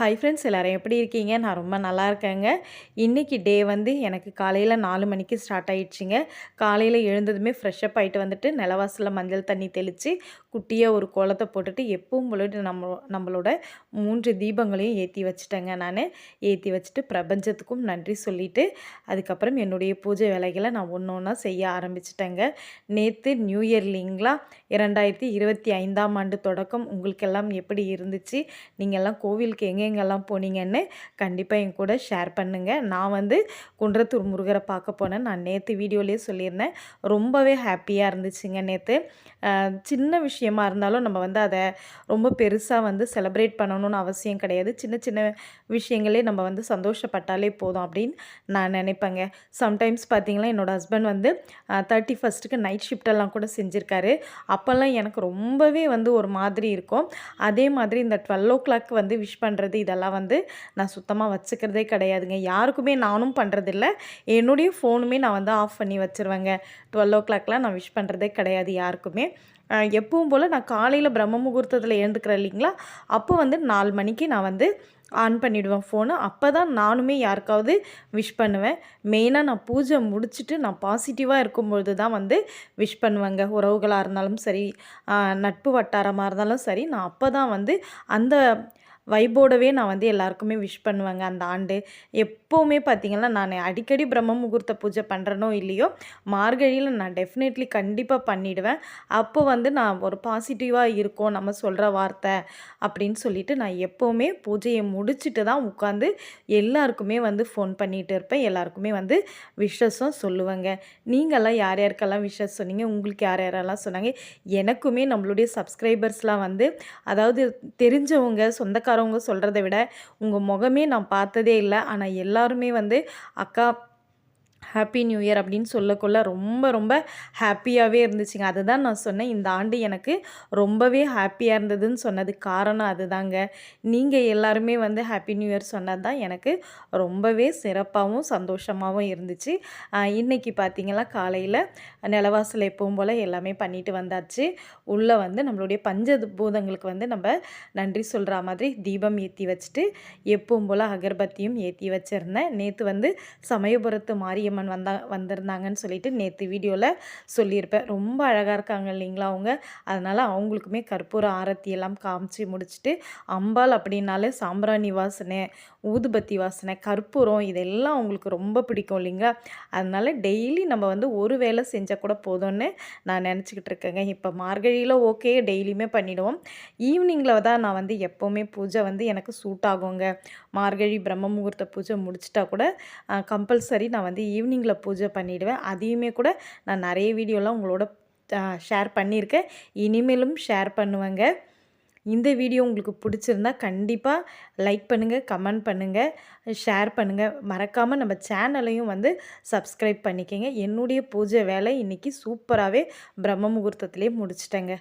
Hi friends எல்லோரும் எப்படி இருக்கீங்க? நான் ரொம்ப நல்லா இருக்கேங்க. இன்றைக்கி டே வந்து எனக்கு காலையில் நாலு மணிக்கு ஸ்டார்ட் ஆகிடுச்சிங்க காலையில் எழுந்ததுமே ஃப்ரெஷ்ஷப் ஆகிட்டு வந்துட்டு நிலவாசலில் மஞ்சள் தண்ணி தெளித்து குட்டியாக ஒரு கோலத்தை போட்டுட்டு எப்பவும் பொழுது நம்ம நம்மளோட மூன்று தீபங்களையும் ஏற்றி வச்சுட்டேங்க நான். ஏற்றி வச்சுட்டு பிரபஞ்சத்துக்கும் நன்றி சொல்லிவிட்டு அதுக்கப்புறம் என்னுடைய பூஜை வேலைகளை நான் ஒன்று ஒன்றா செய்ய ஆரம்பிச்சிட்டேங்க. நேற்று நியூ இயர் இல்லைங்களா? இரண்டாயிரத்தி இருபத்தி ஐந்தாம் ஆண்டு தொடக்கம். உங்களுக்கெல்லாம் எப்படி இருந்துச்சு? நீங்கள்லாம் கோவிலுக்கு எங்கே எங்கெங்கெல்லாம் போனீங்கன்னு கண்டிப்பாக என் கூட ஷேர் பண்ணுங்கள் நான் வந்து குன்றத்தூர் முருகரை பார்க்க போனேன் நான் நேற்று வீடியோலேயே சொல்லியிருந்தேன். ரொம்பவே ஹாப்பியாக இருந்துச்சுங்க நேற்று சின்ன விஷயமா இருந்தாலும் நம்ம வந்து அதை ரொம்ப பெருசாக வந்து செலப்ரேட் பண்ணணும்னு அவசியம் கிடையாது. சின்ன சின்ன விஷயங்களே நம்ம வந்து சந்தோஷப்பட்டாலே போதும் அப்படின்னு நான் நினைப்பேங்க. சம்டைம்ஸ் பார்த்திங்கன்னா என்னோடய ஹஸ்பண்ட் வந்து தேர்ட்டி ஃபஸ்ட்டுக்கு நைட் ஷிஃப்டெல்லாம் கூட செஞ்சுருக்காரு. அப்போல்லாம் எனக்கு ரொம்பவே வந்து ஒரு மாதிரி இருக்கும். அதே மாதிரி இந்த டுவெல் ஓ கிளாக் வந்து விஷ் பண்ணுறது இதெல்லாம் வந்து நான் சுத்தமாக வச்சுக்கிறதே கிடையாதுங்க. யாருக்குமே நானும் பண்ணுறதில்ல என்னுடைய ஃபோனுமே நான் வந்து ஆஃப் பண்ணி வச்சுருவேங்க. டுவெல் ஓ கிளாக்லாம் நான் விஷ் பண்ணுறதே கிடையாது யாருக்குமே. எப்பவும் போல் நான் காலையில் பிரம்ம முகூர்த்தத்தில் எழுந்துக்கிறேன் இல்லைங்களா? அப்போ வந்து நாலு மணிக்கு நான் வந்து ஆன் பண்ணிவிடுவேன் ஃபோனு அப்போ தான் நானுமே யாருக்காவது விஷ் பண்ணுவேன். மெயினாக நான் பூஜை முடிச்சுட்டு நான் பாசிட்டிவாக இருக்கும்பொழுது தான் வந்து விஷ் பண்ணுவேங்க. உறவுகளாக இருந்தாலும் சரி நட்பு வட்டாரமாக இருந்தாலும் சரி நான் அப்போ தான் வந்து அந்த வைபோடவே நான் வந்து எல்லாருக்குமே விஷ் பண்ணுவேங்க. அந்த ஆண்டு எப்போவுமே பார்த்திங்கன்னா நான் அடிக்கடி பிரம்ம முகூர்த்த பூஜை பண்ணுறனோ இல்லையோ மார்கழியில் நான் டெஃபினெட்லி கண்டிப்பாக பண்ணிவிடுவேன் அப்போ வந்து நான் ஒரு பாசிட்டிவாக இருக்கும் நம்ம சொல்கிற வார்த்தை அப்படின்னு சொல்லிட்டு நான் எப்போவுமே பூஜையை முடிச்சுட்டு தான் உட்காந்து எல்லாருக்குமே வந்து ஃபோன் பண்ணிகிட்டு இருப்பேன். எல்லாருக்குமே வந்து விஷஸும் சொல்லுவேங்க. நீங்கள்லாம் யார் யாருக்கெல்லாம் விஷஸ் சொன்னீங்க? உங்களுக்கு யார் யாரெல்லாம் சொன்னாங்க? எனக்குமே நம்மளுடைய சப்ஸ்கிரைபர்ஸ்லாம் வந்து அதாவது தெரிஞ்சவங்க சொந்தக்கார சொந்தக்காரவங்க சொல்கிறத விட உங்கள் முகமே நான் பார்த்ததே இல்லை. ஆனால் எல்லாருமே வந்து அக்கா ஹாப்பி நியூ இயர் அப்படின்னு சொல்லக்குள்ள ரொம்ப ரொம்ப ஹாப்பியாகவே இருந்துச்சுங்க. அதுதான் நான் சொன்னேன். இந்த ஆண்டு எனக்கு ரொம்பவே ஹாப்பியாக இருந்ததுன்னு சொன்னது காரணம் அதுதாங்க. நீங்கள் எல்லாருமே வந்து ஹாப்பி நியூ இயர் சொன்னது தான் எனக்கு ரொம்பவே சிறப்பாகவும் சந்தோஷமாகவும் இருந்துச்சு. இன்றைக்கி பார்த்தீங்கன்னா காலையில் நிலவாசல் எப்பவும் போல் எல்லாமே பண்ணிட்டு வந்தாச்சு. உள்ளே வந்து நம்மளுடைய பஞ்ச பூதங்களுக்கு வந்து நம்ம நன்றி சொல்கிற மாதிரி தீபம் ஏற்றி வச்சுட்டு எப்பவும் போல் அகர்பத்தியும் ஏற்றி வச்சுருந்தேன். நேற்று வந்து சமயபுரத்து மாரியம்மன் அம்மன் வந்தா வந்திருந்தாங்கன்னு சொல்லிட்டு நேற்று வீடியோவில் சொல்லியிருப்பேன். ரொம்ப அழகாக இருக்காங்க இல்லைங்களா அவங்க? அதனால் அவங்களுக்குமே கற்பூர ஆரத்தி எல்லாம் காமிச்சு முடிச்சுட்டு அம்பாள் அப்படின்னாலே சாம்பிராணி வாசனை ஊதுபத்தி வாசனை கற்பூரம் இதெல்லாம் அவங்களுக்கு ரொம்ப பிடிக்கும் இல்லைங்களா? அதனால் டெய்லி நம்ம வந்து ஒரு வேலை செஞ்சால் கூட போதும்னு நான் நினச்சிக்கிட்டு இருக்கேங்க. இப்போ மார்கழியில் ஓகே டெய்லியுமே பண்ணிவிடுவோம் ஈவினிங்கில் தான் நான் வந்து எப்போவுமே பூஜை வந்து எனக்கு சூட் ஆகுங்க. மார்கழி பிரம்ம முகூர்த்த பூஜை முடிச்சிட்டா கூட கம்பல்சரி நான் வந்து ஈவினிங் ஈவினிங்கில் பூஜை பண்ணிவிடுவேன் அதையுமே கூட நான் நிறைய வீடியோலாம் உங்களோட ஷேர் பண்ணியிருக்கேன். இனிமேலும் ஷேர் பண்ணுவேங்க. இந்த வீடியோ உங்களுக்கு பிடிச்சிருந்தா கண்டிப்பாக லைக் பண்ணுங்கள் கமெண்ட் பண்ணுங்கள் ஷேர் பண்ணுங்கள் மறக்காமல் நம்ம சேனலையும் வந்து சப்ஸ்கிரைப் பண்ணிக்கோங்க. என்னுடைய பூஜை வேலை இன்றைக்கி சூப்பராகவே பிரம்ம முகூர்த்தத்துலேயே முடிச்சிட்டேங்க.